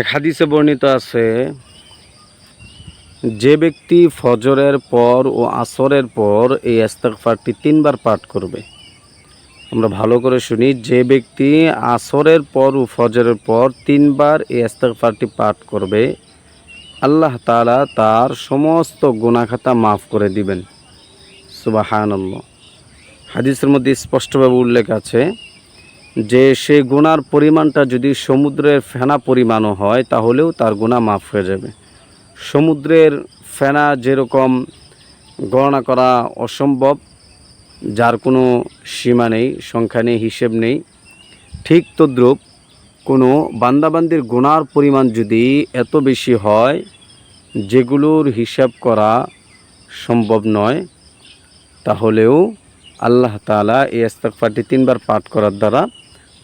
এক হাদিসে বর্ণিত আছে, যে ব্যক্তি ফজরের পর ও আসরের পর এই ইস্তেগফারটি তিনবার পাঠ করবে। আমরা ভালো করে শুনি, যে ব্যক্তি আসরের পর ও ফজরের পর তিনবার এই ইস্তেগফারটি পাঠ করবে, আল্লাহ তাআলা তার সমস্ত গুণাখাতা মাফ করে দিবেন। সুবাহানাল্লাহ। হাদিসের মধ্যে স্পষ্টভাবে উল্লেখ আছে যে সে গুনার পরিমাণটা যদি সমুদ্রের ফেনা পরিমাণও হয়, তাহলেও তার গুণা মাফ হয়ে যাবে। সমুদ্রের ফেনা যেরকম গণনা করা অসম্ভব, যার কোনো সীমা নেই, সংখ্যা নেই, হিসেব নেই, ঠিক তদ্রুপ কোনো বান্দাবান্দির গুনার পরিমাণ যদি এত বেশি হয়, যেগুলোর হিসাব করা সম্ভব নয়, তাহলেও আল্লাহ তাআলা এই ইস্তেগফারটি তিনবার পাঠ করার দ্বারা